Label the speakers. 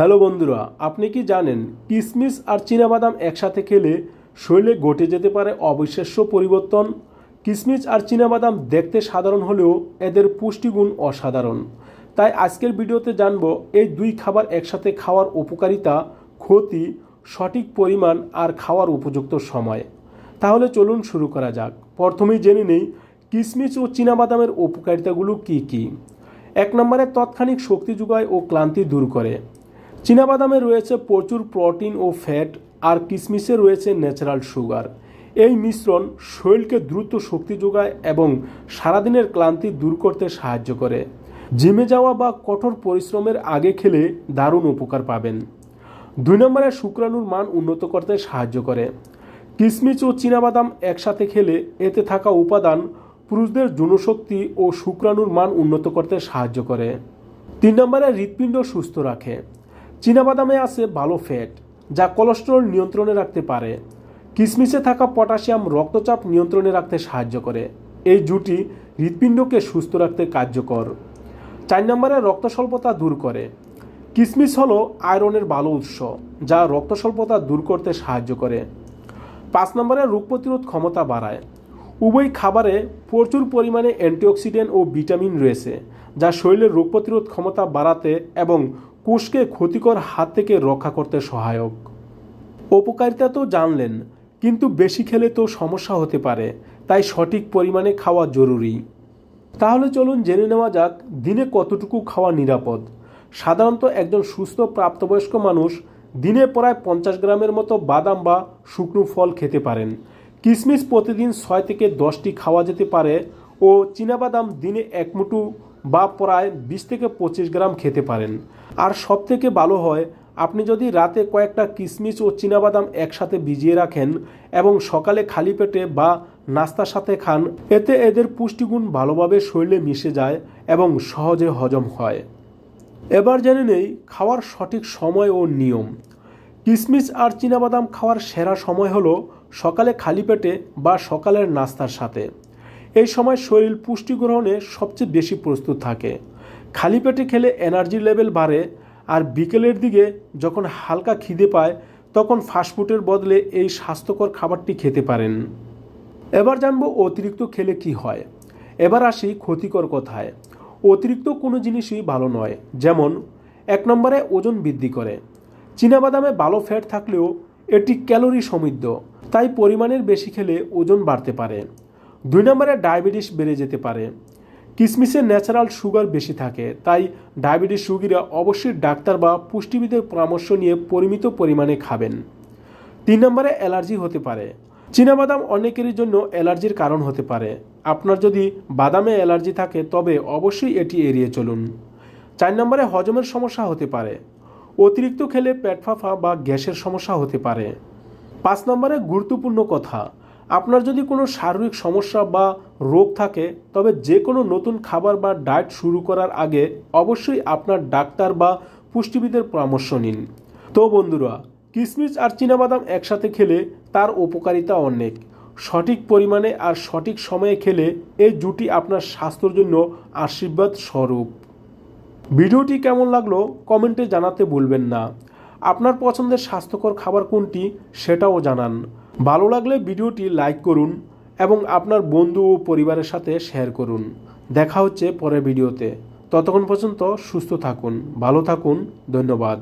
Speaker 1: Hello বন্ধুরা, আপনি কি জানেন কিশমিশ আর চীনাবাদাম একসাথে খেলে শরীরে ঘটে যেতে পারে অবিশ্বাস্য পরিবর্তন? কিশমিশ আর চীনাবাদাম দেখতে সাধারণ হলেও এদের পুষ্টিগুণ অসাধারণ। তাই আজকের ভিডিওতে জানব এই দুই খাবার একসাথে খাওয়ার উপকারিতা, ক্ষতি, সঠিক পরিমাণ আর খাওয়ার উপযুক্ত সময়। তাহলে চলুন শুরু করা যাক। প্রথমেই জেনে নেই কিশমিশ ও চীনাবাদামের উপকারিতাগুলো কী কী। এক নম্বরে, তৎক্ষণিক শক্তি যোগায় ও ক্লান্তি দূর করে। চীনাবাদামে রয়েছে প্রচুর প্রোটিন ও ফ্যাট, আর কিশমিশে রয়েছে ন্যাচারাল সুগার। এই মিশ্রণ শরীরকে দ্রুত শক্তি যোগায় এবং সারাদিনের ক্লান্তি দূর করতে সাহায্য করে। জিমে যাওয়া বা কঠোর পরিশ্রমের আগে খেলে দারুণ উপকার পাবেন। দুই নম্বরে শুক্রাণুর মান উন্নত করতে সাহায্য করে। কিশমিশ ও চীনাবাদাম একসাথে খেলে এতে থাকা উপাদান পুরুষদের যৌনশক্তি ও শুক্রাণুর মান উন্নত করতে সাহায্য করে। তিন নম্বরে হৃৎপিণ্ড সুস্থ রাখে। চীনাবাদামে আছে ভালো ফ্যাট, যা কোলেস্টেরল নিয়ন্ত্রণে রাখতে পারে। কিশমিশে থাকা পটাশিয়াম রক্তচাপ নিয়ন্ত্রণে রাখতে সাহায্য করে। এই জুটি হৃৎপিণ্ডকে সুস্থ রাখতে কার্যকর। চার নম্বরে রক্ত স্বল্পতা দূর করে। কিশমিশ হলো আয়রনের ভালো উৎস, যা রক্ত স্বল্পতা দূর করতে সাহায্য করে। পাঁচ নম্বরে রোগ প্রতিরোধ ক্ষমতা বাড়ায়। উভয় খাবারে প্রচুর পরিমাণে অ্যান্টিঅক্সিডেন্ট ও ভিটামিন রয়েছে, যা শরীরের রোগ প্রতিরোধ ক্ষমতা বাড়াতে এবং কোষকে ক্ষতিকর হাত থেকে রক্ষা করতে সহায়ক। উপকারিতা তো জানলেন, কিন্তু বেশি খেলে তো সমস্যা হতে পারে, তাই সঠিক পরিমাণে খাওয়া জরুরি। তাহলে চলুন জেনে নেওয়া যাক, দিনে কতটুকু খাওয়া নিরাপদ। সাধারণত একজন সুস্থ প্রাপ্তবয়স্ক মানুষ দিনে প্রায় পঞ্চাশ গ্রামের মতো বাদাম বা শুকনো ফল খেতে পারেন। কিশমিশ প্রতিদিন ছয় থেকে দশটি খাওয়া যেতে পারে ও চীনাবাদাম দিনে এক মুঠো বা প্রায় বিশ থেকে পঁচিশ গ্রাম খেতে পারেন। আর সব থেকে ভালো হয়, আপনি যদি রাতে কয়েকটা কিশমিশ ও চীনাবাদাম একসাথে ভিজিয়ে রাখেন এবং সকালে খালি পেটে বা নাস্তার সাথে খান, এতে এদের পুষ্টিগুণ ভালোভাবে শরীরে মিশে যায় এবং সহজে হজম হয়। এবার জেনে নেই খাওয়ার সঠিক সময় ও নিয়ম। কিশমিশ আর চীনাবাদাম খাওয়ার সেরা সময় হলো সকালে খালি পেটে বা সকালের নাস্তার সাথে। এই সময় শরীর পুষ্টি গ্রহণে সবচেয়ে বেশি প্রস্তুত থাকে। খালি পেটে খেলে এনার্জি লেভেল বাড়ে আর বিকেলের দিকে যখন হালকা খিদে পায়, তখন ফাস্টফুডের বদলে এই স্বাস্থ্যকর খাবারটি খেতে পারেন। এবার জানব অতিরিক্ত খেলে কি হয়। এবার আসি ক্ষতিকর কথায়। অতিরিক্ত কোনো জিনিসই ভালো নয়, যেমন এক নম্বরে ওজন বৃদ্ধি করে। চীনাবাদামে ভালো ফ্যাট থাকলেও এটি ক্যালোরি সমৃদ্ধ, তাই পরিমাণের বেশি খেলে ওজন বাড়তে পারে। দুই নম্বরে ডায়াবেটিস বেড়ে যেতে পারে। কিশমিশে ন্যাচারাল সুগার বেশি থাকে, তাই ডায়াবেটিস রোগীরা অবশ্যই ডাক্তার বা পুষ্টিবিদের পরামর্শ নিয়ে পরিমিত পরিমাণে খাবেন। তিন নম্বরে অ্যালার্জি হতে পারে। চীনাবাদাম অনেকেরই জন্য অ্যালার্জির কারণ হতে পারে। আপনার যদি বাদামে অ্যালার্জি থাকে, তবে অবশ্যই এটি এড়িয়ে চলুন। চার নম্বরে হজমের সমস্যা হতে পারে। অতিরিক্ত খেলে পেট ফাঁপা বা গ্যাসের সমস্যা হতে পারে। পাঁচ নম্বরে গুরুত্বপূর্ণ কথা আপনার যদি কোনো শারীরিক সমস্যা বা রোগ থাকে, তবে যে কোনো নতুন খাবার বা ডায়েট শুরু করার আগে অবশ্যই আপনার ডাক্তার বা পুষ্টিবিদের পরামর্শ নিন। তো বন্ধুরা কিশমিশ আর চীনাবাদাম একসাথে খেলে তার উপকারিতা অনেক। সঠিক পরিমাণে আর সঠিক সময়ে খেলে এই জুটি আপনার স্বাস্থ্যের জন্য আশীর্বাদ স্বরূপ। ভিডিওটি কেমন লাগল কমেন্টে জানাতে ভুলবেন না। আপনার পছন্দের স্বাস্থ্যকর খাবার কোনটি সেটাও জানান। ভালো লাগলে ভিডিওটি লাইক করুন এবং আপনার বন্ধু ও পরিবারের সাথে শেয়ার করুন। দেখা হচ্ছে পরের ভিডিওতে। ততক্ষণ পর্যন্ত সুস্থ থাকুন, ভালো থাকুন, ধন্যবাদ।